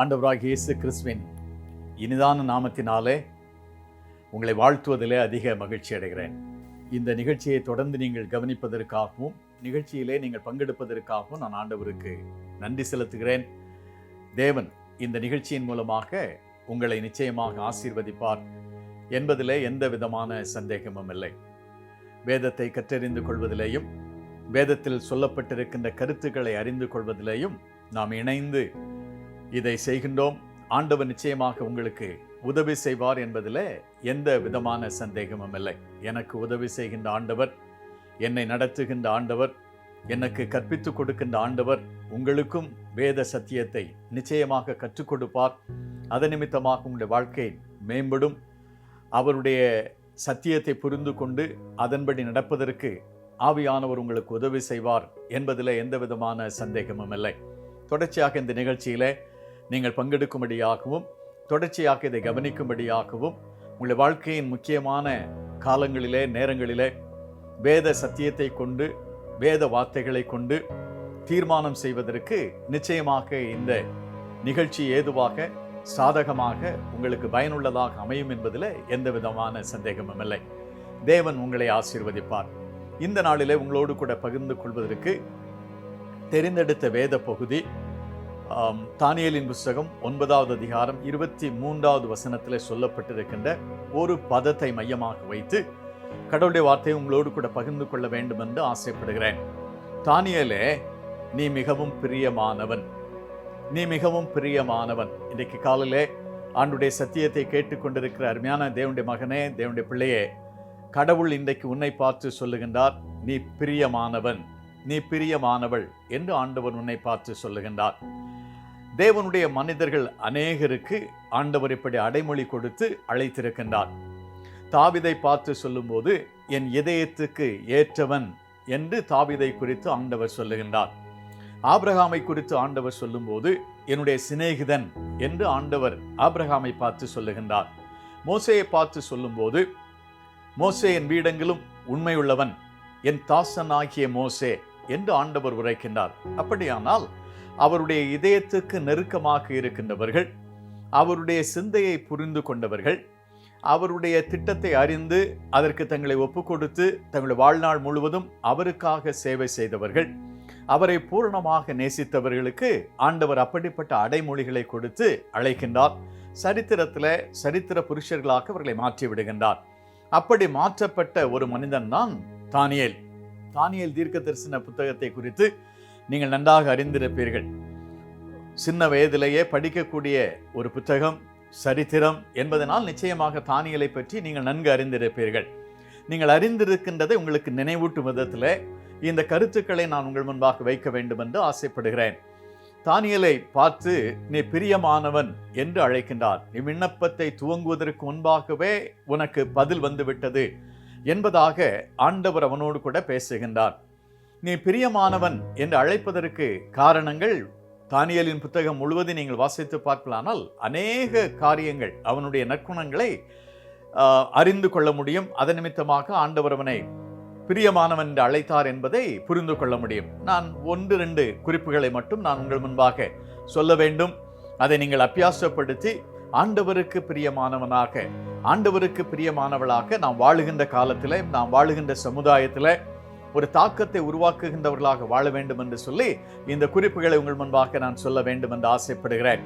ஆண்டவராக இயேசு கிறிஸ்துவின் இனிதான நாமத்தினாலே உங்களை வாழ்த்துவதிலே அதிக மகிழ்ச்சி அடைகிறேன். இந்த நிகழ்ச்சியை தொடர்ந்து நீங்கள் கவனிப்பதற்காகவும் நிகழ்ச்சியிலே நீங்கள் பங்கெடுப்பதற்காகவும் நான் ஆண்டவருக்கு நன்றி செலுத்துகிறேன். தேவன் இந்த நிகழ்ச்சியின் மூலமாக உங்களை நிச்சயமாக ஆசீர்வதிப்பார் என்பதிலே எந்த விதமான சந்தேகமும் இல்லை. வேதத்தை கற்றறிந்து கொள்வதிலேயும் வேதத்தில் சொல்லப்பட்டிருக்கின்ற கருத்துக்களை அறிந்து கொள்வதிலேயும் நாம் இணைந்து இதை செய்கின்றோம். ஆண்டவர் நிச்சயமாக உங்களுக்கு உதவி செய்வார் என்பதில் எந்த விதமான சந்தேகமும் இல்லை. எனக்கு உதவி செய்கின்ற ஆண்டவர் என்னை நடத்துகின்ற ஆண்டவர் எனக்கு கற்பித்துக் கொடுக்கின்ற ஆண்டவர் உங்களுக்கும் வேத சத்தியத்தை நிச்சயமாக கற்றுக் கொடுப்பார். அது நிமித்தமாக உங்களுடைய வாழ்க்கை மேம்படும். அவருடைய சத்தியத்தை புரிந்து கொண்டு அதன்படி நடப்பதற்கு ஆவியானவர் உங்களுக்கு உதவி செய்வார் என்பதில் எந்த விதமான சந்தேகமும் இல்லை. தொடர்ச்சியாக இந்த நிகழ்ச்சியிலே நீங்கள் பங்கெடுக்கும்படியாகவும் தொடர்ச்சியாக இதை கவனிக்கும்படியாகவும் உங்கள் வாழ்க்கையின் முக்கியமான காலங்களிலே நேரங்களிலே வேத சத்தியத்தை கொண்டு வேத வார்த்தைகளை கொண்டு தீர்மானம் செய்வதற்கு நிச்சயமாக இந்த நிகழ்ச்சி ஏதுவாக சாதகமாக உங்களுக்கு பயனுள்ளதாக அமையும் என்பதில் எந்த விதமான சந்தேகமும் இல்லை. தேவன் உங்களை ஆசீர்வதிப்பார். இந்த நாளிலே உங்களோடு கூட பகிர்ந்து கொள்வதற்கு தெரிந்தெடுத்த வேத பகுதி தானியலின் புஸ்தகம் ஒன்பதாவது அதிகாரம் இருபத்தி மூன்றாவது வசனத்தில் சொல்லப்பட்டிருக்கின்ற ஒரு பதத்தை மையமாக வைத்து கடவுளுடைய வார்த்தையை உங்களோடு கூட பகிர்ந்து கொள்ள வேண்டும் என்று ஆசைப்படுகிறேன். தானியலே நீ மிகவும் பிரியமானவன். நீ மிகவும் பிரியமானவன். இன்றைக்கு காலையிலே ஆண்டுடைய சத்தியத்தை கேட்டுக்கொண்டிருக்கிற அருமையான தேவனுடைய மகனே தேவனுடைய பிள்ளையே கடவுள் இன்றைக்கு உன்னை பார்த்து சொல்லுகின்றார் நீ பிரியமானவன். நீ பிரியமானவள் என்று ஆண்டவர் உன்னை பார்த்து சொல்லுகின்றார். தேவனுடைய மனிதர்கள் அநேகருக்கு ஆண்டவர் இப்படி அடைமொழி கொடுத்து அழைத்திருக்கின்றார். தாவிதை பார்த்து சொல்லும்போது என் இதயத்துக்கு ஏற்றவன் என்று தாவிதை குறித்து ஆண்டவர் சொல்லுகின்றார். ஆப்ரஹாமை குறித்து ஆண்டவர் சொல்லும்போது என்னுடைய சிநேகிதன் என்று ஆண்டவர் ஆப்ரஹாமை பார்த்து சொல்லுகின்றார். மோசையை பார்த்து சொல்லும்போது மோசே என் வீடங்களும் உண்மையுள்ளவன் என் தாசனாகிய மோசே என்று ஆண்டவர் உரைக்கின்றார். அப்படியானால் அவருடைய இதயத்துக்கு நெருக்கமாக இருக்கின்றவர்கள் அவருடைய சிந்தையை புரிந்து கொண்டவர்கள் அவருடைய திட்டத்தை அறிந்து அதற்கு தங்களை ஒப்புக்கொடுத்து தங்களுடைய வாழ்நாள் முழுவதும் அவருக்காக சேவை செய்தவர்கள் அவரை பூரணமாக நேசித்தவர்களுக்கு ஆண்டவர் அப்படிப்பட்ட அடைமொழிகளை கொடுத்து அழைக்கின்றார். சரித்திரத்தில் சரித்திர புருஷர்களாக அவர்களை மாற்றி விடுகின்றார். அப்படி மாற்றப்பட்ட ஒரு மனிதன் தான் தானியேல். தானியல் தீர்க்க தரிசன புத்தகத்தை குறித்து நீங்கள் நன்றாக அறிந்திருப்பீர்கள். சின்ன வயதிலேயே படிக்கக்கூடிய ஒரு புத்தகம் சரித்திரம் என்பதனால் நிச்சயமாக தானியலை பற்றி நீங்கள் நன்கு அறிந்திருப்பீர்கள். நீங்கள் அறிந்திருக்கின்றதை உங்களுக்கு நினைவூட்டும் விதத்தில் இந்த கருத்துக்களை நான் உங்கள் முன்பாக வைக்க வேண்டும் என்று ஆசைப்படுகிறேன். தானியலை பார்த்து நீ பிரியமானவன் என்று அழைக்கின்றார். நீ விண்ணப்பத்தை துவங்குவதற்கு முன்பாகவே உனக்கு பதில் வந்துவிட்டது என்பதாக ஆண்டவர் அவனோடு கூட பேசுகின்றார். நீ பிரியமானவன் என்று அழைப்பதற்கு காரணங்கள் தானியலின் புத்தகம் முழுவதும் நீங்கள் வாசித்து பார்க்கலானால் அநேக காரியங்கள் அவனுடைய நற்குணங்களை அறிந்து கொள்ள முடியும். அதன் நிமித்தமாக ஆண்டவர் அவனை பிரியமானவன் என்று அழைத்தார் என்பதை புரிந்து கொள்ள முடியும். நான் ஒன்று ரெண்டு குறிப்புகளை மட்டும் நான் உங்கள் முன்பாக சொல்ல வேண்டும். அதை நீங்கள் அபியாசப்படுத்தி ஆண்டவருக்கு பிரியமானவனாக ஆண்டவருக்கு பிரியமானவளாக நாம் வாழுகின்ற காலத்தில் நாம் வாழுகின்ற சமுதாயத்தில் ஒரு தாக்கத்தை உருவாக்குகின்றவர்களாக வாழ வேண்டும் என்று சொல்லி இந்த குறிப்புகளை உங்கள் முன்பாக நான் சொல்ல வேண்டும் என்று ஆசைப்படுகிறேன்.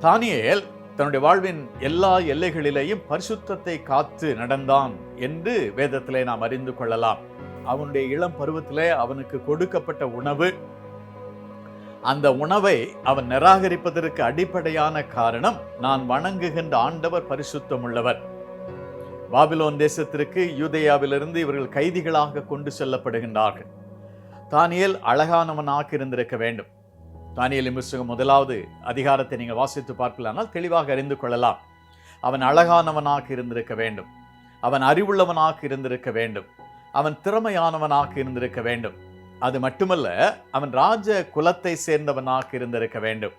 தானியல் தன்னுடைய வாழ்வின் எல்லா எல்லைகளிலேயும் பரிசுத்தத்தை காத்து நடந்தான் என்று வேதத்திலே நாம் அறிந்து கொள்ளலாம். அவனுடைய இளம் பருவத்திலே அவனுக்கு கொடுக்கப்பட்ட உணவு அந்த உணவை அவன் நிராகரிப்பதற்கு அடிப்படையான காரணம் நான் வணங்குகின்ற ஆண்டவர் பரிசுத்தம் உள்ளவர் பாபிலோன் தேசத்திற்கு யூதேயாவிலிருந்து இவர்கள் கைதிகளாக கொண்டு செல்லப்படுகின்றார்கள். தானியல் அழகானவனாக இருந்திருக்க வேண்டும். தானியல் புஸ்தகம் முதலாவது அதிகாரத்தை நீங்கள் வாசித்து பார்க்கலானால் தெளிவாக அறிந்து கொள்ளலாம். அவன் அழகானவனாக இருந்திருக்க வேண்டும். அவன் அறிவுள்ளவனாக இருந்திருக்க வேண்டும். அவன் திறமையானவனாக இருந்திருக்க வேண்டும். அது மட்டுமல்ல அவன் ராஜ குலத்தை சேர்ந்தவனாக இருந்திருக்க வேண்டும்.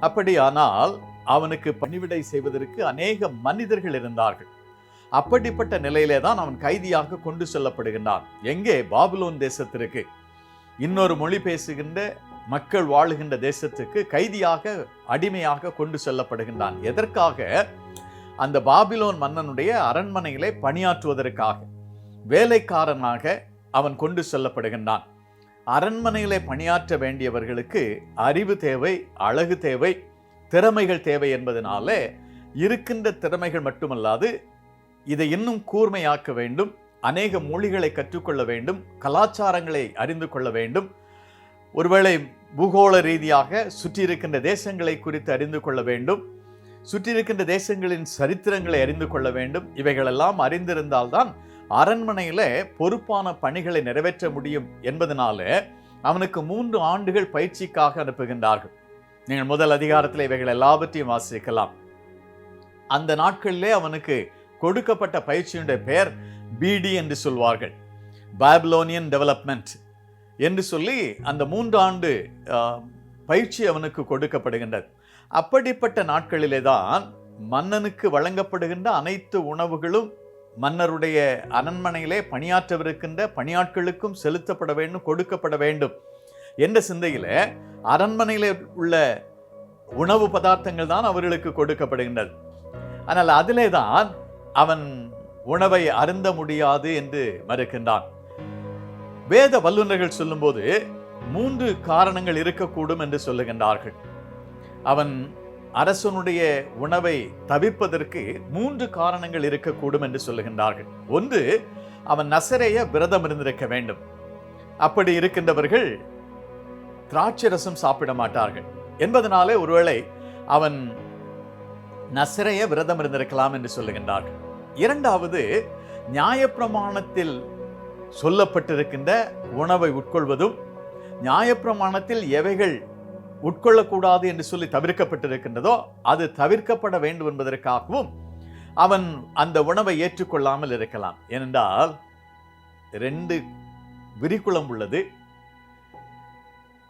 அப்படியானால் அவனுக்கு பணிவிடை செய்வதற்கு அநேக மனிதர்கள் இருந்தார்கள். அப்படிப்பட்ட நிலையிலே தான் அவன் கைதியாக கொண்டு செல்லப்படுகின்றான். எங்கே? பாபிலோன் தேசத்திற்கு. இன்னொரு மொழி பேசுகின்ற மக்கள் வாழுகின்ற தேசத்துக்கு கைதியாக அடிமையாக கொண்டு செல்லப்படுகின்றான். எதற்காக? அந்த பாபிலோன் மன்னனுடைய அரண்மனையிலே பணியாற்றுவதற்காக. வேலைக்காரனாக அவன் கொண்டு செல்லப்படுகின்றான். அரண்மனையிலே பணியாற்ற வேண்டியவர்களுக்கு அறிவு தேவை அழகு தேவை திறமைகள் தேவை என்பதனாலே இருக்கின்ற திறமைகள் மட்டுமல்லாது இதை இன்னும் கூர்மையாக்க வேண்டும் அநேக மொழிகளை கற்றுக்கொள்ள வேண்டும் கலாச்சாரங்களை அறிந்து கொள்ள வேண்டும். ஒருவேளை பூகோள ரீதியாக சுற்றி இருக்கின்ற தேசங்களை குறித்து அறிந்து கொள்ள வேண்டும் சுற்றி இருக்கின்ற தேசங்களின் சரித்திரங்களை அறிந்து கொள்ள வேண்டும். இவைகளெல்லாம் அறிந்திருந்தால்தான் அரண்மனையில் பொறுப்பான பணிகளை நிறைவேற்ற முடியும் என்பதனால அவனுக்கு மூன்று ஆண்டுகள் பயிற்சிக்காக அனுப்புகின்றார்கள். நீங்கள் முதல் அதிகாரத்தில் இவைகள் எல்லாவற்றையும் வாசிக்கலாம். அந்த நாட்களிலே அவனுக்கு கொடுக்கப்பட்ட பயிற்சியுடைய பெயர் பிடி என்று சொல்வார்கள். பாபிலோனியன் டெவலப்மெண்ட் என்று சொல்லி அந்த மூன்று ஆண்டு பயிற்சி அவனுக்கு கொடுக்கப்படுகின்றது. அப்படிப்பட்ட நாட்களிலே தான் மன்னனுக்கு வழங்கப்படுகின்ற அனைத்து உணவுகளும் மன்னருடைய அரண்மனையிலே பணியாற்றவிருக்கின்ற பணியாட்களுக்கும் செலுத்தப்பட வேண்டும் கொடுக்கப்பட வேண்டும் என்ற சிந்தையில் அரண்மனையில் உள்ள உணவு பதார்த்தங்கள் தான் அவர்களுக்கு கொடுக்கப்படுகின்றது. ஆனால் அதிலே தான் அவன் உணவை அருந்த முடியாது என்று மறுக்கின்றான். வேத வல்லுநர்கள் சொல்லும்போது மூன்று காரணங்கள் இருக்கக்கூடும் என்று சொல்லுகின்றார்கள். அவன் அரசனுடைய உணவை தவிர்ப்பதற்கு மூன்று காரணங்கள் இருக்கக்கூடும் என்று சொல்லுகின்றார்கள். ஒன்று அவன் நசரைய விரதம் இருந்திருக்க வேண்டும். அப்படி இருக்கின்றவர்கள் திராட்சை ரசம் சாப்பிட மாட்டார்கள். என்பதனாலே ஒருவேளை அவன் நசரைய விரதம் இருந்திருக்கலாம் என்று சொல்லுகின்றார்கள். இரண்டாவது நியாயப்பிரமாணத்தில் சொல்லப்பட்டிருக்கின்ற உணவை உட்கொள்வதும் நியாயப்பிரமாணத்தில் எவைகள் உட்கொள்ளக்கூடாது என்று சொல்லி தவிர்க்கப்பட்டிருக்கின்றதோ அது தவிர்க்கப்பட வேண்டும் என்பதற்காகவும் அவன் அந்த உணவை ஏற்றுக்கொள்ளாமல் இருக்கலாம். ஏனென்றால் ரெண்டு விரிக்குளம் உள்ளது.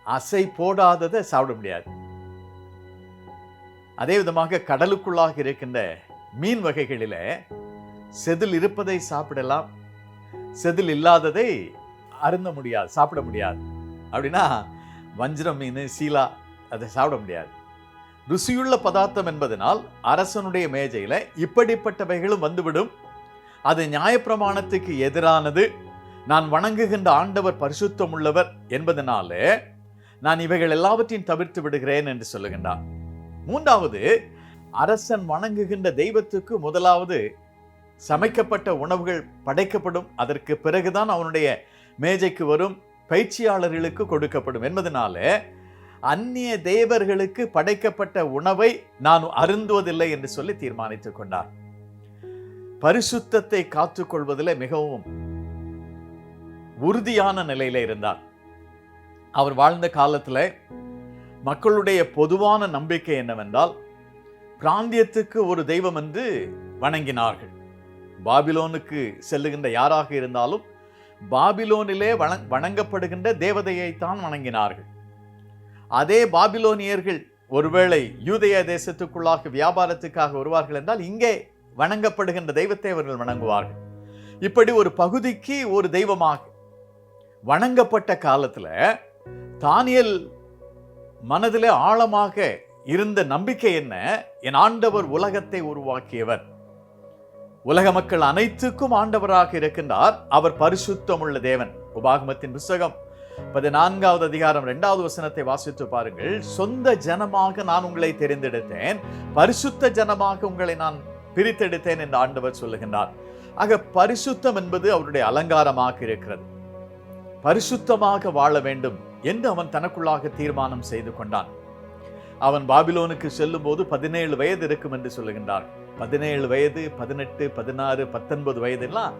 அசை போடாததை சாப்பிட முடியாது. அதே விதமாக கடலுக்குள்ளாக இருக்கின்ற மீன் வகைகளில் செதில் இருப்பதை சாப்பிடலாம். செதில் இல்லாததை அருந்த முடியாது சாப்பிட முடியாது. அப்படின்னா வஞ்சிரம் மீன் சீலா அதை சாப்பிட முடியாது. ருசியுள்ள பதார்த்தம் என்பதனால் அரசனுடைய மேஜையில் இப்படிப்பட்டவைகளும் வந்துவிடும். அது நியாயப்பிரமாணத்துக்கு எதிரானது. நான் வணங்குகின்ற ஆண்டவர் பரிசுத்தம் உள்ளவர் என்பதனாலே நான் இவைகள் எல்லாவற்றையும் தவிர்த்து விடுகிறேன் என்று சொல்லுகின்றார். மூன்றாவது அரசன் வணங்குகின்ற தெய்வத்துக்கு முதலாவது சமைக்கப்பட்ட உணவுகள் படைக்கப்படும். அதற்கு பிறகுதான் அவனுடைய மேஜைக்கு வரும் பயிற்சியாளர்களுக்கு கொடுக்கப்படும். என்பதனால அந்நிய தேவர்களுக்கு படைக்கப்பட்ட உணவை நான் அருந்துவதில்லை என்று சொல்லி தீர்மானித்துக் கொண்டார். பரிசுத்தத்தை காத்துக்கொள்வதில் மிகவும் உறுதியான நிலையில இருந்தார். அவர் வாழ்ந்த காலத்துல மக்களுடைய பொதுவான நம்பிக்கை என்னவென்றால் பிராந்தியத்துக்கு ஒரு தெய்வம் என்று வணங்கினார்கள். பாபிலோனுக்கு செல்லுகின்ற யாராக இருந்தாலும் பாபிலோனிலே வண- வணங்கப்படுகின்ற தேவதையைத்தான் வணங்கினார்கள். அதே பாபிலோனியர்கள் ஒருவேளை யூதய தேசத்துக்குள்ளாக வியாபாரத்துக்காக வருவார்கள் என்றால் இங்கே வணங்கப்படுகின்ற தெய்வத்தை அவர்கள் வணங்குவார்கள். இப்படி ஒரு பகுதிக்கு ஒரு தெய்வமாக வணங்கப்பட்ட காலத்தில் தானியல் மனதிலே ஆழமாக இருந்த நம்பிக்கை என்ன? என் ஆண்டவர் உலகத்தை உருவாக்கியவர். உலக மக்கள் அனைத்துக்கும் ஆண்டவராக இருக்கின்றார். அவர் பரிசுத்தமுள்ள தேவன். உபாகமத்தின் புஸ்தகம் பதினான்காவது அதிகாரம் இரண்டாவது வசனத்தை வாசித்து பாருங்கள். சொந்த ஜனமாக நான் உங்களை தெரிந்தெடுத்தேன். பரிசுத்த ஜனமாக உங்களை நான் பிரித்தெடுத்தேன் என்று ஆண்டவர் சொல்லுகின்றார். ஆக பரிசுத்தம் என்பது அவருடைய அலங்காரமாக இருக்கிறது. பரிசுத்தமாக வாழ வேண்டும் என்று அவன் தனக்குள்ளாக தீர்மானம் செய்து கொண்டான். அவன் பாபிலோனுக்கு செல்லும் போது பதினேழு வயது இருக்கும் என்று சொல்லுகின்றார் பதினேழு வயது பதினெட்டு பதினாறு பத்தொன்பது வயதெல்லாம்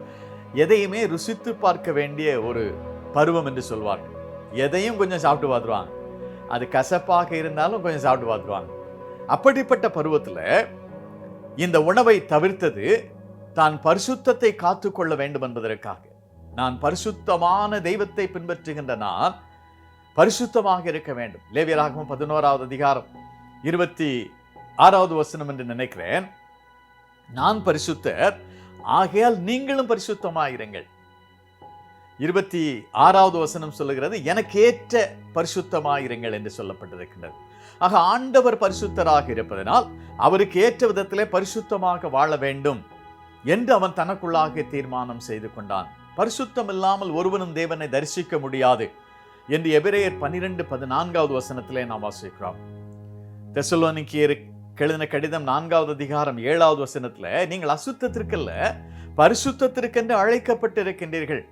எதையுமே ருசித்து பார்க்க வேண்டிய ஒரு பருவம் என்று சொல்வார்கள் எதையும் கொஞ்சம் சாப்பிட்டு பார்த்துருவாங்க அது கசப்பாக இருந்தாலும் கொஞ்சம் சாப்பிட்டு பார்த்துருவாங்க அப்படிப்பட்ட பருவத்தில் இந்த உணவை தவிர்த்தது தான் பரிசுத்தத்தை காத்துக்கொள்ள வேண்டும் என்பதற்காக. நான் பரிசுத்தமான தெய்வத்தை பின்பற்றுகின்ற நான் பரிசுத்தமாக இருக்க வேண்டும். லேவியராகவும் பதினோராவது அதிகாரம் இருபத்தி ஆறாவது வசனம் என்று நினைக்கிறேன். நான் பரிசுத்தர். ஆகையால் நீங்களும் பரிசுத்தமாயிருங்கள். இருபத்தி ஆறாவது வசனம் சொல்லுகிறது எனக்கு ஏற்ற பரிசுத்தமாயிருங்கள் என்று சொல்லப்பட்டிருக்கின்றது. ஆக ஆண்டவர் பரிசுத்தராக இருப்பதனால் அவருக்கு ஏற்ற விதத்திலே பரிசுத்தமாக வாழ வேண்டும் என்று அவன் தனக்குள்ளாக தீர்மானம் செய்து கொண்டான். பரிசுத்தம் இல்லாமல் ஒருவனும் தேவனை தரிசிக்க முடியாது என்று எபிரேயர் பன்னிரெண்டு பதினான்காவது வசனத்திலே நாம் வாசிக்கிறோம். தெசலோனிக்கியர் எழுதின கடிதம் நான்காவது அதிகாரம் ஏழாவது வசனத்தில் நீங்கள் அசுத்தத்திற்கல்ல பரிசுத்தத்திற்கென்று அழைக்கப்பட்டிருக்கின்றீர்கள்.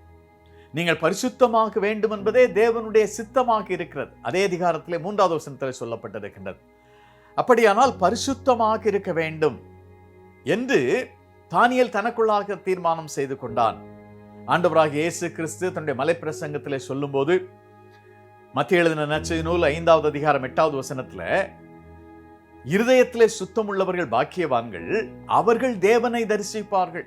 நீங்கள் பரிசுத்தமாக வேண்டும் என்பதே தேவனுடைய சித்தமாக இருக்கிறது. அதே அதிகாரத்திலே மூன்றாவது வசனத்தில் சொல்லப்பட்டிருக்கின்றது. அப்படியானால் பரிசுத்தமாக இருக்க வேண்டும் என்று தானியல் தனக்குள்ளாக தீர்மானம் செய்து கொண்டான். ஆண்டவராக இயேசு கிறிஸ்து தன்னுடைய மலைப்பிரசங்கத்திலே சொல்லும்போது மத்திய எழுதின நச்சு நூல் ஐந்தாவது அதிகாரம் எட்டாவது வசனத்தில் இருதயத்திலே சுத்தம் உள்ளவர்கள் பாக்கியவான்கள் அவர்கள் தேவனை தரிசிப்பார்கள்.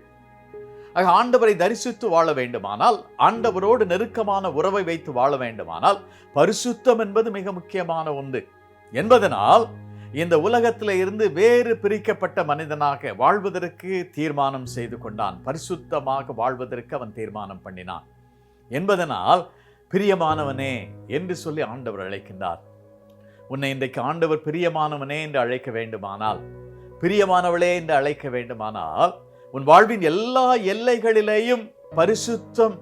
ஆக ஆண்டவரை தரிசித்து வாழ வேண்டுமானால் ஆண்டவரோடு நெருக்கமான உறவை வைத்து வாழ வேண்டுமானால் பரிசுத்தம் என்பது மிக முக்கியமான ஒன்று. என்பதனால் இந்த உலகத்தில் இருந்து வேறு பிரிக்கப்பட்ட மனிதனாக வாழ்வதற்கு தீர்மானம் செய்து கொண்டான். பரிசுத்தமாக வாழ்வதற்கு அவன் தீர்மானம் பண்ணினான். என்பதனால் பிரியமானவனே என்று சொல்லி ஆண்டவர் அழைக்கின்றார். உன்னை இன்றைக்கு ஆண்டவர் பிரியமானவனே என்று அழைக்க வேண்டுமானால் பிரியமானவளே என்று அழைக்க வேண்டுமானால் உன் வாழ்வின் எல்லா எல்லைகளிலேயும் பரிசுத்தம்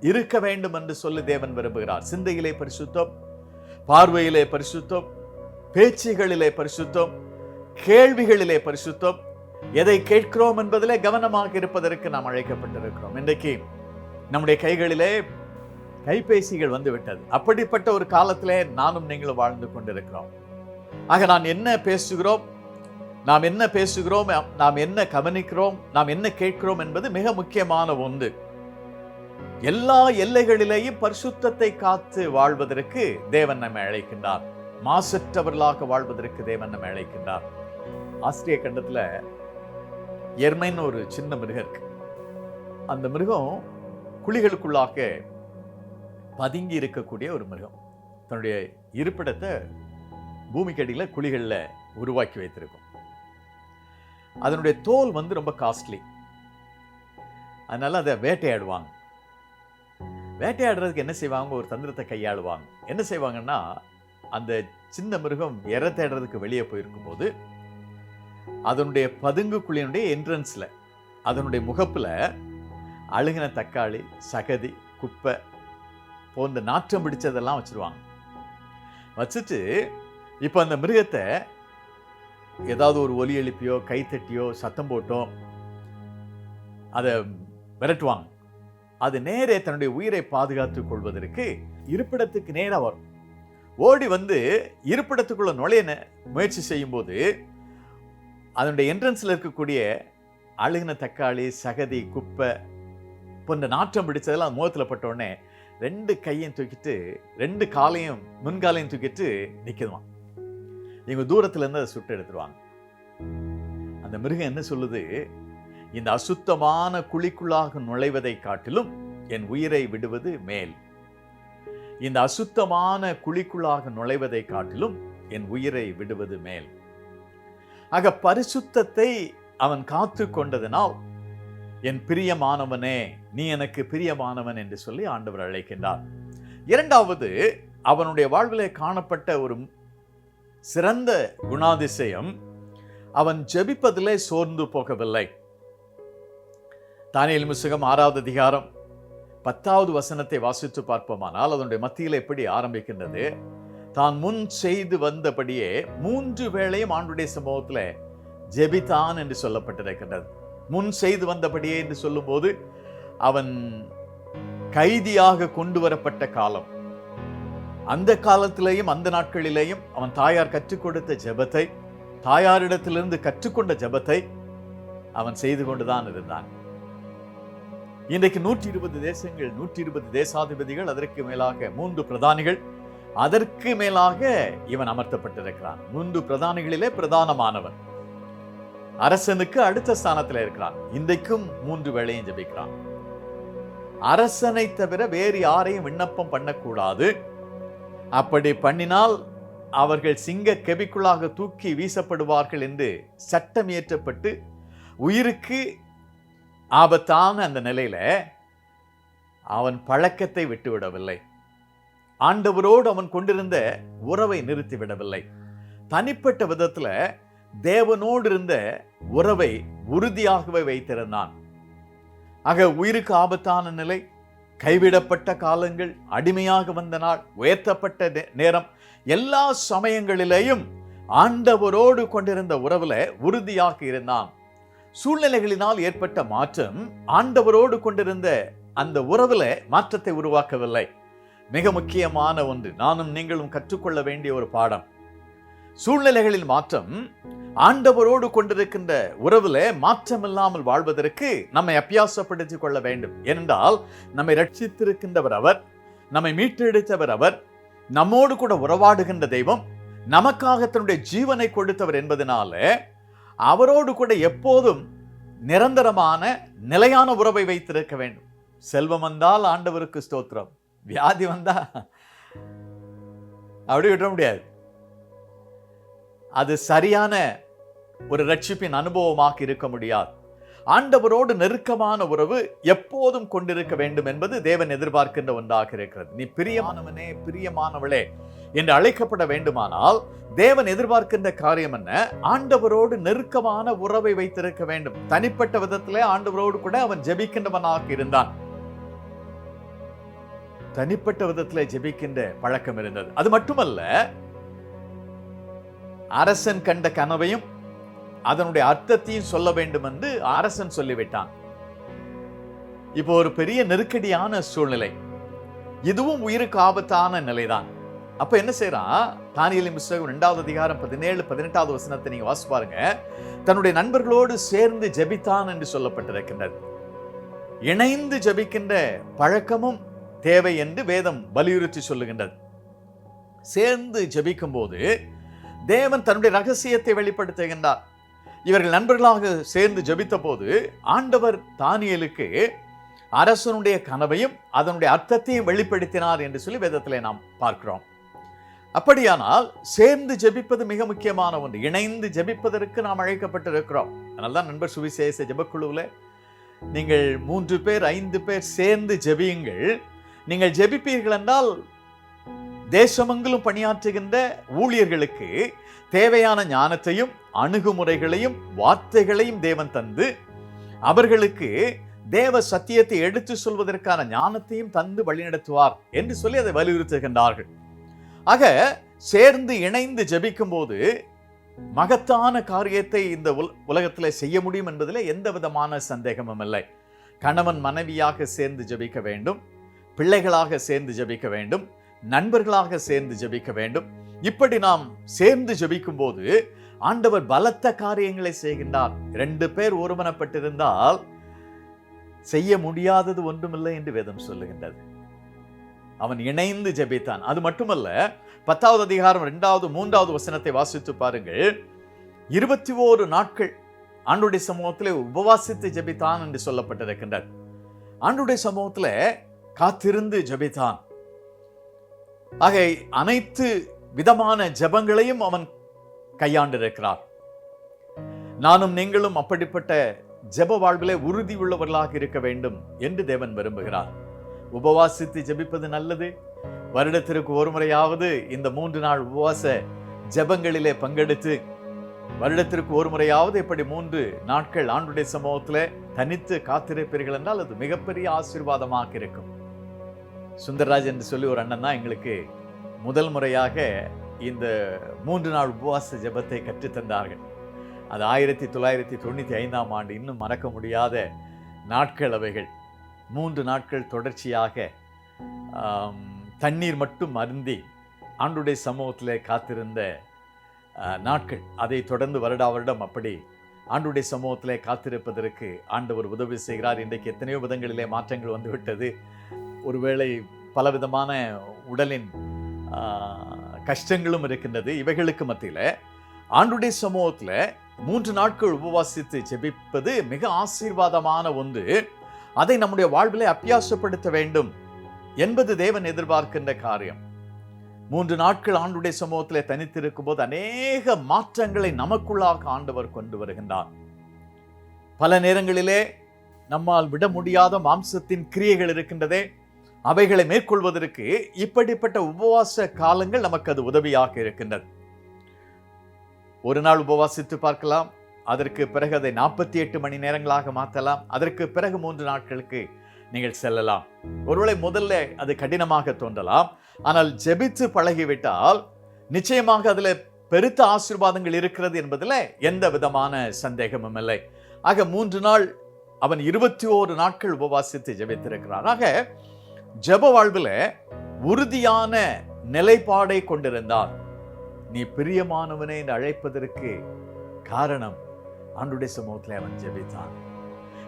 இருக்க வேண்டும் என்று சொல்லி தேவன் விரும்புகிறார். சிந்தையிலே பரிசுத்தம் பார்வையிலே பரிசுத்தம் பேச்சுகளிலே பரிசுத்தம் கேள்விகளிலே பரிசுத்தம் எதை கேட்கிறோம் என்பதிலே கவனமாக இருப்பதற்கு நாம் அழைக்கப்பட்டிருக்கிறோம். இன்றைக்கு நம்முடைய கைகளிலே கைபேசிகள் வந்து விட்டது அப்படிப்பட்ட ஒரு காலத்திலே நானும் நீங்களும் வாழ்ந்து கொண்டிருக்கிறோம். ஆக நான் என்ன பேசுகிறோம்? நாம் என்ன பேசுகிறோம்? நாம் என்ன கவனிக்கிறோம்? நாம் என்ன கேட்கிறோம் என்பது மிக முக்கியமான ஒன்று. எல்லா எல்லைகளிலேயும் பரிசுத்தத்தை காத்து வாழ்வதற்கு தேவன் நம்மை அழைக்கின்றார். மாசற்றவர்களாக வாழ்வதற்கு தேவன் நம்மை அழைக்கின்றார். ஆஸ்திரிய கண்டத்தில் எர்மைன்னு ஒரு சின்ன மிருகம் இருக்கு. அந்த மிருகம் குழிகளுக்குள்ளாக பதுங்கி இருக்கக்கூடிய ஒரு மிருகம். தன்னுடைய இருப்பிடத்தை பூமிக்கடியில் குழிகளில் உருவாக்கி வைத்திருக்கும். அதனுடைய தோல் வந்து ரொம்ப காஸ்ட்லி அதனால் அதை வேட்டையாடுவாங்க. வேட்டையாடுறதுக்கு என்ன செய்வாங்க? ஒரு தந்திரத்தை கையாளுவாங்க. என்ன செய்வாங்கன்னா அந்த சின்ன மிருகம் இற தேடுறதுக்கு வெளியே போயிருக்கும் போது அதனுடைய பதுங்கு குழியினுடைய என்ட்ரன்ஸில் அதனுடைய முகப்பில் அழுகின தக்காளி சகதி குப்பை போன்ற நாற்றம் பிடிச்சதெல்லாம் வச்சுருவாங்க. வச்சுட்டு இப்போ அந்த மிருகத்தை ஏதாவது ஒரு ஒலி எழுப்பியோ கைத்தட்டியோ சத்தம் போட்டோ அதை விரட்டுவாங்க. அது நேரே தன்னுடைய உயிரை பாதுகாத்துக் கொள்வதற்கு இருப்பிடத்துக்கு நேராக வரும். ஓடி வந்து இருப்பிடத்துக்குள்ள நுழைய ந- முயற்சி செய்யும்போது அதனுடைய என்ட்ரன்ஸில் இருக்கக்கூடிய அழுகின தக்காளி சகதி குப்பை போன்ற நாற்றம் பிடிச்சதெல்லாம் முகத்தில் பட்டோடனே ரெண்டு கையையும் தூக்கிட்டு ரெண்டு காலையும் முன்காலையும் தூக்கிட்டு நிற்குதுவான் இவங்க தூரத்துல இருந்து அதை சுட்டு எடுத்துருவாங்க. அந்த மிருகம் என்ன சொல்லுது? இந்த அசுத்தமான குழிக்குள்ளாக நுழைவதை காட்டிலும் என் உயிரை விடுவது மேல். இந்த அசுத்தமான குழிக்குள்ளாக நுழைவதை காட்டிலும் என் உயிரை விடுவது மேல். ஆக பரிசுத்தத்தை அவன் காத்து கொண்டதனால் என் பிரியமானவனே நீ எனக்கு பிரியமானவன் என்று சொல்லி ஆண்டவர் அழைக்கின்றார். இரண்டாவது அவனுடைய வாழ்விலே காணப்பட்ட ஒரு சிறந்த குணாதிசயம் அவன் ஜெபிப்பதிலே சோர்ந்து போகவில்லை. தானியல் முசுகம் ஆறாவது அதிகாரம் பத்தாவது வசனத்தை வாசித்து பார்ப்போமானால் அதனுடைய மத்தியில் எப்படி ஆரம்பிக்கின்றது? தான் முன் செய்து வந்தபடியே மூன்று வேளையும் ஆண்டுடைய சம்பவத்தில் ஜெபித்தான் என்று சொல்லப்பட்டிருக்கின்றது. முன் செய்து வந்தபடியே என்று சொல்லும்போது அவன் கைதியாக கொண்டு வரப்பட்ட காலம். அந்த காலத்திலேயும் அந்த நாட்களிலேயும் அவன் தாயார் கற்றுக் கொடுத்த ஜெபத்தை தாயாரிடத்திலிருந்து கற்றுக்கொண்ட ஜபத்தை அவன் செய்து கொண்டுதான் இருந்தான். இன்றைக்கு நூற்றி இருபது தேசங்கள் நூற்றி இருபது தேசாதிபதிகள் அதற்கு மேலாக மூன்று பிரதானிகள் அதற்கு மேலாக இவன் அமர்த்தப்பட்டிருக்கிறான். மூன்று பிரதானிகளிலே பிரதானமானவன். அரசனுக்கு அடுத்த ஸ்தானத்தில் இருக்கிறான். இன்றைக்கும் மூன்று வேளையும் ஜெபிக்கிறான். அரசனை தவிர வேறு யாரையும் விண்ணப்பம் பண்ணக்கூடாது. அப்படி பண்ணினால் அவர்கள் சிங்க கெபிக்குள்ளாக தூக்கி வீசப்படுவார்கள் என்று சட்டம் இயற்றப்பட்டு உயிருக்கு ஆபத்தான அந்த நிலையில அவன் பழக்கத்தை விட்டுவிடவில்லை. ஆண்டவரோடு அவன் கொண்டிருந்த உறவை நிறுத்திவிடவில்லை. தனிப்பட்ட விதத்துல தேவனோடு இருந்த உறவை உறுதியாகவே வைத்திருந்தான். ஆக உயிருக்கு ஆபத்தான நிலை கைவிடப்பட்ட காலங்கள் அடிமையாக வந்த நாள் உயர்த்தப்பட்ட நே- நேரம் எல்லா சமயங்களிலேயும் ஆண்டவரோடு கொண்டிருந்த உறவுல உறுதியாக இருந்தான். சூழ்நிலைகளினால் ஏற்பட்ட மாற்றம் ஆண்டவரோடு கொண்டிருந்த அந்த உறவுல மாற்றத்தை உருவாக்கவில்லை. மிக முக்கியமான ஒன்று நானும் நீங்களும் கற்றுக்கொள்ள வேண்டிய ஒரு பாடம். சூழ்நிலைகளில் மாற்றம் ஆண்டவரோடு கொண்டிருக்கின்ற உறவுல மாற்றம் இல்லாமல் வாழ்வதற்கு நம்மை அபியாசப்படுத்திக் கொள்ள வேண்டும். ஏனென்றால் நம்மை ரட்சித்திருக்கின்றவர் அவர் நம்மை மீட்டெடுத்தவர் அவர் நம்மோடு கூட உறவாடுகின்ற தெய்வம் நமக்காக தன்னுடைய ஜீவனை கொடுத்தவர் என்பதனால அவரோடு கூட எப்போதும் நிரந்தரமான நிலையான உறவை வைத்திருக்க வேண்டும். செல்வம் வந்தால் ஆண்டவருக்கு ஸ்தோத்திரம். வியாதி வந்தா அப்படி விட முடியாது. அது சரியான ஒரு ரட்சிப்பின் அனுபவமாக இருக்க முடியாது. ஆண்டவரோடு நெருக்கமான உறவு எப்போதும் கொண்டிருக்க வேண்டும் என்பது தேவன் எதிர்பார்க்கின்ற ஒன்றாக இருக்கிறது. நீ பிரியமானவனே பிரியமானவளே என்று அழைக்கப்பட வேண்டுமானால் தேவன் எதிர்பார்க்கின்ற காரியம் என்ன? ஆண்டவரோடு நெருக்கமான உறவை வைத்திருக்க வேண்டும். தனிப்பட்ட விதத்திலே ஆண்டவரோடு கூட அவன் ஜெபிக்கின்றவனாக இருந்தான். தனிப்பட்ட விதத்திலே ஜெபிக்கின்ற பழக்கம் இருந்தது. அது மட்டுமல்ல அரசன் கண்ட கனவையும் அதனுடைய அர்த்தத்தையும் சொல்ல வேண்டும் என்று அரசன் சொல்லிவிட்டான். இப்போ ஒரு பெரிய நெருக்கடியான சூழ்நிலை. இதுவும் உயிருக்கு ஆபத்தான நிலைதான். அப்ப என்ன செய்யறான் தானியலின் புஸ்தகம் ரெண்டாவது அதிகாரம் பதினேழு பதினெட்டாவது வசனத்தை நீங்க வாசி பாருங்க. தன்னுடைய நண்பர்களோடு சேர்ந்து ஜபித்தான் என்று சொல்லப்பட்டிருக்கின்றது. இணைந்து ஜபிக்கின்ற பழக்கமும் தேவை என்று வேதம் வலியுறுத்தி சொல்லுகின்றது. சேர்ந்து ஜபிக்கும் போது தேவன் தன்னுடைய ரகசியத்தை வெளிப்படுத்துகின்றார். இவர்கள் நண்பர்களாக சேர்ந்து ஜபித்த போது ஆண்டவர் தானியலுக்கு அரசனுடைய கனவையும் அதனுடைய அர்த்தத்தையும் வெளிப்படுத்தினார் என்று சொல்லி வேதத்தில் நாம் பார்க்கிறோம். அப்படியானால் சேர்ந்து ஜெபிப்பது மிக முக்கியமான ஒன்று. இணைந்து ஜெபிப்பதற்கு நாம் அழைக்கப்பட்டிருக்கிறோம். அதனால தான் நண்பர் சுவிசேஷ ஜபக்குழுவில் நீங்கள் மூன்று பேர் ஐந்து பேர் சேர்ந்து ஜெபியுங்கள். நீங்கள் ஜெபிப்பீர்கள் என்றால் தேசமெங்கிலும் பணியாற்றுகின்ற ஊழியர்களுக்கு தேவையான ஞானத்தையும் அணுகுமுறைகளையும் வார்த்தைகளையும் தேவன் தந்து அவர்களுக்கு தேவ சத்தியத்தை எடுத்து சொல்வதற்கான ஞானத்தையும் தந்து வழிநடத்துவார் என்று சொல்லி அதை வலியுறுத்துகின்றார்கள். ஆக சேர்ந்து இணைந்து ஜெபிக்கும் போது மகத்தான காரியத்தை இந்த உல- உலகத்தில் செய்ய முடியும் என்பதில் எந்த விதமான சந்தேகமும் இல்லை. கணவன் மனைவியாக சேர்ந்து ஜெபிக்க வேண்டும் பிள்ளைகளாக சேர்ந்து ஜெபிக்க வேண்டும் நண்பர்களாக சேர்ந்து ஜெபிக்க வேண்டும். இப்படி நாம் சேர்ந்து ஜெபிக்கும் போது ஆண்டவர் பலத்த காரியங்களை செய்கின்றார். ரெண்டு பேர் ஒருமனப்பட்டிருந்தால் செய்ய முடியாதது ஒன்றுமில்லை என்று வேதம் சொல்லுகின்றது. அவன் இணைந்து ஜெபித்தான். அது மட்டுமல்ல பத்தாவது அதிகாரம் இரண்டாவது மூன்றாவது வசனத்தை வாசித்து பாருங்கள். இருபத்தி ஓரு நாட்கள் ஆண்டுடைய சமூகத்தில் உபவாசித்து ஜபித்தான் என்று சொல்லப்பட்டிருக்கின்றார் ஆண்டுடைய சமூகத்தில் காத்திருந்து ஜபித்தான். ஆக அனைத்து விதமான ஜெபங்களையும் அவன் கையாண்டிருக்கிறார் நானும் நீங்களும் அப்படிப்பட்ட ஜெப வாழ்விலே உறுதி உள்ளவர்களாக இருக்க வேண்டும் என்று தேவன் விரும்புகிறார். உபவாசித்து ஜெபிப்பது நல்லது. வருடத்திற்கு ஒரு முறையாவது இந்த மூன்று நாள் உபவாச ஜெபங்களிலே பங்கெடுத்து வருடத்திற்கு ஒரு முறையாவது இப்படி மூன்று நாட்கள் ஆண்டுடைய சமூகத்திலே தனித்து காத்திருப்பீர்கள் என்றால் அது மிகப்பெரிய ஆசீர்வாதமாக இருக்கும். சுந்தர்ராஜ் என்று சொல்லி ஒரு அண்ணன் தான் எங்களுக்கு முதல் முறையாக இந்த மூன்று நாள் உபவாச ஜெபத்தை கற்றுத்தந்தார்கள். அது ஆயிரத்தி தொள்ளாயிரத்தி தொண்ணூற்றி ஐந்தாம் ஆண்டு. இன்னும் மறக்க முடியாத நாட்கள் அவைகள். மூன்று நாட்கள் தொடர்ச்சியாக தண்ணீர் மட்டும் அருந்தி ஆண்டுடைய சமூகத்தில் காத்திருந்த நாட்கள். அதை தொடர்ந்து வருடா வருடம் அப்படி ஆண்டுடைய சமூகத்திலே காத்திருப்பதற்கு ஆண்டவர் உதவி செய்கிறார். இன்றைக்கு எத்தனையோ விதங்களிலே மாற்றங்கள் வந்துவிட்டது. ஒருவேளை பலவிதமான உடலின் கஷ்டங்களும் இருக்கின்றது இவைகளுக்கு மத்தியில். ஆண்டுடைய சமூகத்தில் மூன்று நாட்கள் உபவாசித்து ஜெபிப்பது மிக ஆசீர்வாதமான ஒன்று. அதை நம்முடைய வாழ்விலை அப்பியாசப்படுத்த வேண்டும் என்பது தேவன் எதிர்பார்க்கின்ற காரியம். மூன்று நாட்கள் ஆண்டுடைய சமூகத்திலே தனித்திருக்கும் போது அநேக மாற்றங்களை நமக்குள்ளாக ஆண்டவர் கொண்டு வருகின்றார். பல நேரங்களிலே நம்மால் விட முடியாத மாம்சத்தின் கிரியைகள் இருக்கின்றதே. அவைகளை மேற்கொள்வதற்கு இப்படிப்பட்ட உபவாச காலங்கள் நமக்கு அது உதவியாக இருக்கின்றது ஒரு நாள் உபவாசித்து பார்க்கலாம். அதற்கு பிறகு அதை நாற்பத்தி எட்டு மணி நேரங்களாக மாற்றலாம். அதற்கு பிறகு மூன்று நாட்களுக்கு நீங்கள் செல்லலாம். ஒருவேளை முதல்ல அது கடினமாக தோன்றலாம். ஆனால் ஜெபித்து பழகிவிட்டால் நிச்சயமாக அதில் பெருத்த ஆசீர்வாதங்கள் இருக்கிறது என்பதில் எந்த விதமான சந்தேகமும் இல்லை. ஆக மூன்று நாள் அவன் இருபத்தி ஓரு நாட்கள் உபவாசித்து ஜெபித்திருக்கிறான். ஆக ஜெப வாழ்வில் உறுதியான நிலைப்பாடை கொண்டிருந்தார். நீ பிரியமானவனை என்று அழைப்பதற்கு காரணம் ஆண்டுடைய சமூகத்தில் அவன் ஜெபித்தான்.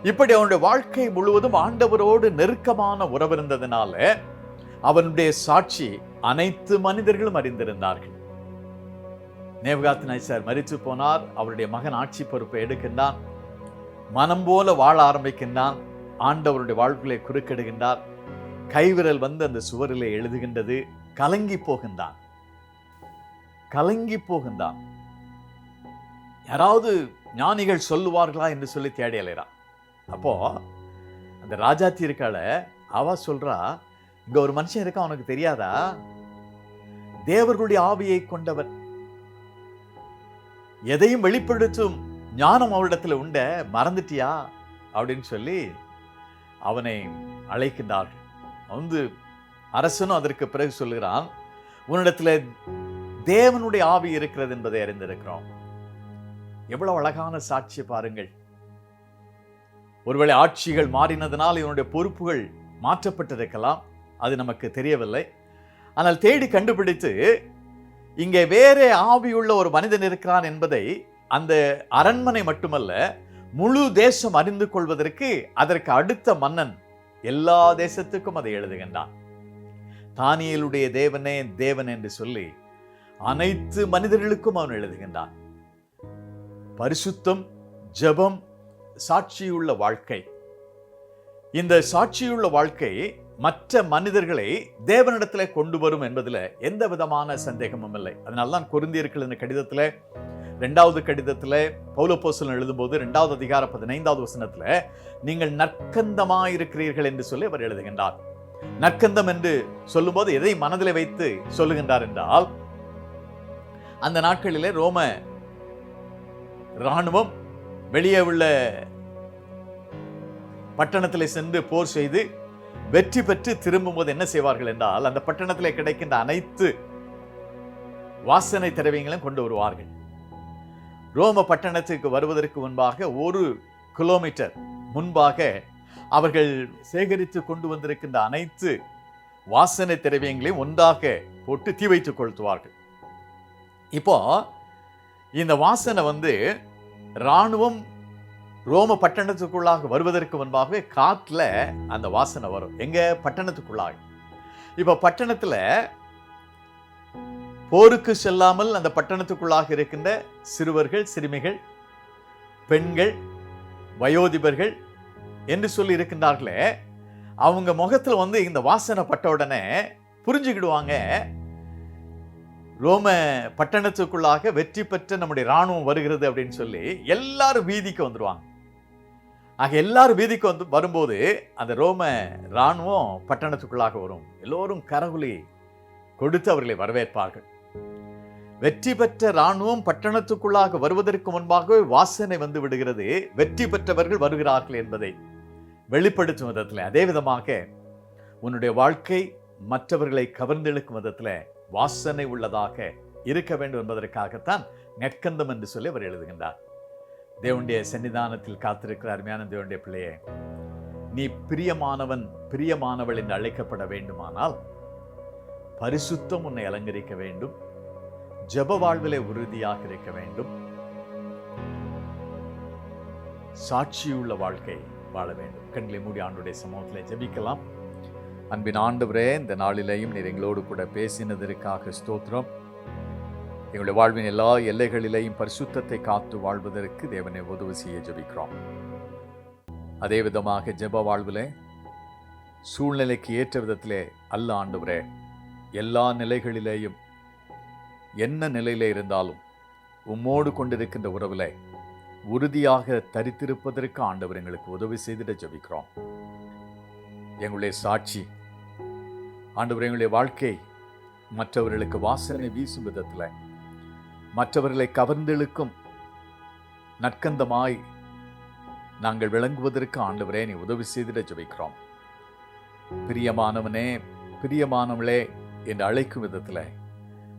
இப்படி அவனுடைய வாழ்க்கை முழுவதும் ஆண்டவரோடு நெருக்கமான உறவு இருந்ததுனால அவனுடைய சாட்சி அனைத்து மனிதர்களும் அறிந்திருந்தார்கள். நேவகாத் நாய்சார் மறித்து போனார். அவருடைய மகன் ஆட்சி பொறுப்பை எடுக்கின்றான். மனம் போல வாழ ஆரம்பிக்கின்றான். ஆண்டவருடைய வாழ்க்கையை குறுக்கிடுகின்றார். கைவிரல் வந்து அந்த சுவரிலே எழுதுகின்றது கலங்கி போகின்றான். கலங்கி போகின்றான். யாராவது ஞானிகள் சொல்லுவார்களா என்று சொல்லி தேடி அலைகிறான் அப்போ அந்த ராஜாத்தி இருக்காள அவ சொல்றா இங்க ஒரு மனுஷன் இருக்கா உனக்கு தெரியாதா? தேவர்களுடைய ஆவியை கொண்டவர் எதையும் வெளிப்படுத்தும் ஞானம் அவளிடத்துல உண்ட மறந்துட்டியா? அப்படின்னு சொல்லி அவனை அழைக்கின்றார்கள். வந்து அரசனும் அதற்கு பிறகு சொல்லுகிறான் உன்னிடத்துல தேவனுடைய ஆவி இருக்கிறது என்பதை அறிந்திருக்கிறோம். எவ்வளவு அழகான சாட்சி பாருங்கள். ஒருவேளை ஆட்சிகள் மாறினதனால் இவனுடைய பொறுப்புகள் மாற்றப்பட்டிருக்கலாம். அது நமக்கு தெரியவில்லை. ஆனால் தேடி கண்டுபிடித்து இங்கே வேறே ஆவியுள்ள ஒரு மனிதன் இருக்கிறான் என்பதை அந்த அரண்மனை மட்டுமல்ல முழு தேசம் அறிந்து கொள்வதற்கு அதற்கு அடுத்த மன்னன் எல்லா தேசத்துக்கும் அதை எழுதுகின்றான். தானியலுடைய தேவனே தேவன் என்று சொல்லி அனைத்து மனிதர்களுக்கும் அவன் எழுதுகின்றான். பரிசுத்தம் ஜெபம் சாட்சியுள்ள வாழ்க்கை. இந்த சாட்சியுள்ள வாழ்க்கை மற்ற மனிதர்களை தேவனிடத்தில் கொண்டு வரும் என்பதில் எந்த விதமான சந்தேகமும் இல்லை. அதனால குருந்தியர்கள் இந்த கடிதத்தில் ரெண்டாவது கடிதத்தில் பௌலப்போசலன் எழுதும்போது ரெண்டாவது அதிகார பதினைந்தாவது வசனத்தில் நீங்கள் நற்கந்தமாயிருக்கிறீர்கள் என்று சொல்லி அவர் எழுதுகின்றார். நற்கந்தம் என்று சொல்லும்போது எதை மனதில் வைத்து சொல்லுகின்றார் என்றால் அந்த நாட்களிலே ரோம இராணுவம் வெளியே உள்ள பட்டணத்தில் சென்று போர் செய்து வெற்றி பெற்று திரும்பும்போது என்ன செய்வார்கள் என்றால் அந்த பட்டணத்தில் கிடைக்கின்ற அனைத்து வாசனை திரவியங்களையும் கொண்டு வருவார்கள். ரோம பட்டணத்துக்கு வருவதற்கு முன்பாக ஒரு கிலோமீட்டர் முன்பாக அவர்கள் சேகரித்து கொண்டு வந்திருக்கின்ற அனைத்து வாசனை திரவியங்களையும் ஒன்றாக போட்டு தீ வைத்துக் கொளுத்துவார்கள். இப்போ இந்த வாசனை வந்து இராணுவம் ரோம பட்டணத்துக்குள்ளாக வருவதற்கு முன்பாகவே காட்டில் அந்த வாசனை வரும். எங்கே? பட்டணத்துக்குள்ளாக. இப்போ பட்டணத்தில் போருக்கு செல்லாமல் அந்த பட்டணத்துக்குள்ளாக இருக்கின்ற சிறுவர்கள் சிறுமிகள் பெண்கள் வயோதிபர்கள் என்று சொல்லி இருக்கின்றார்களே அவங்க முகத்தில் வந்து இந்த வாசனை பட்ட உடனே புரிஞ்சுக்கிடுவாங்க. ரோம பட்டணத்துக்குள்ளாக வெற்றி பெற்ற நம்முடைய இராணுவம் வருகிறது அப்படின்னு சொல்லி எல்லாரும் வீதிக்கு வந்துடுவாங்க ஆக எல்லாரும் வீதிக்கு வந்து வரும்போது அந்த ரோம இராணுவம் பட்டணத்துக்குள்ளாக வரும். எல்லோரும் கரகுலி கொடுத்து அவர்களை வரவேற்பார்கள். வெற்றி பெற்ற இராணுவம் பட்டணத்துக்குள்ளாக வருவதற்கு முன்பாகவே வாசனை வந்து விடுகிறது. வெற்றி பெற்றவர்கள் வருகிறார்கள் என்பதை வெளிப்படுத்தும் விதத்தில் அதே விதமாக உன்னுடைய வாழ்க்கை மற்றவர்களை கவர்ந்தெழுக்கும் விதத்தில் வாசனை உள்ளதாக இருக்க வேண்டும் என்பதற்காகத்தான் நெற்கந்தம் என்று சொல்லி அவர் எழுதுகின்றார். தேவனுடைய சன்னிதானத்தில் காத்திருக்கிற அருமையான தேவனுடைய பிள்ளையே நீ பிரியமானவன் பிரியமானவள் என்று அழைக்கப்பட வேண்டுமானால் பரிசுத்தம் உன்னை அலங்கரிக்க வேண்டும். ஜெப வாழ்விலே உறுதியாக இருக்க வேண்டும். சாட்சியுள்ள வாழ்க்கை வாழ வேண்டும். கண்களை மூடி ஆண்டுடைய சமூகத்தில் ஜெபிக்கலாம். அன்பின் ஆண்டவரே இந்த நாளிலேயும் நீர் எங்களோடு கூட பேசினதற்காக ஸ்தோத்திரம். எங்களுடைய வாழ்வின் எல்லா எல்லைகளிலேயும் பரிசுத்தத்தை காத்து வாழ்வதற்கு தேவனை உதவி செய்ய ஜெபிக்கிறோம். அதே விதமாக ஜெப வாழ்விலே சூழ்நிலைக்கு ஏற்ற விதத்திலே அல்ல ஆண்டவரே எல்லா நிலைகளிலேயும். என்ன நிலையிலே இருந்தாலும் உம்மோடு கொண்டிருக்கின்ற உறவில் உறுதியாக தரித்திருப்பதற்கு ஆண்டவர் எங்களுக்கு உதவி செய்திட ஜபிக்கிறோம். எங்களுடைய சாட்சி ஆண்டவர் எங்களுடைய வாழ்க்கை மற்றவர்களுக்கு வாசனை வீசும் விதத்தில் மற்றவர்களை கவர்ந்தெழுக்கும் நற்கந்தமாய் நாங்கள் விளங்குவதற்கு ஆண்டவரே நீ உதவி செய்திட ஜபிக்கிறோம். பிரியமானவனே பிரியமானவளே என்று அழைக்கும் விதத்தில்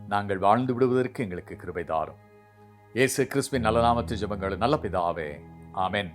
நாங்கள் வாழ்ந்து விடுவதற்கு எங்களுக்கு கிருபை தாரும். இயேசு கிறிஸ்துவின் நல்ல நாமத்து ஜபங்கள் நல்ல பிதாவே. ஆமென்.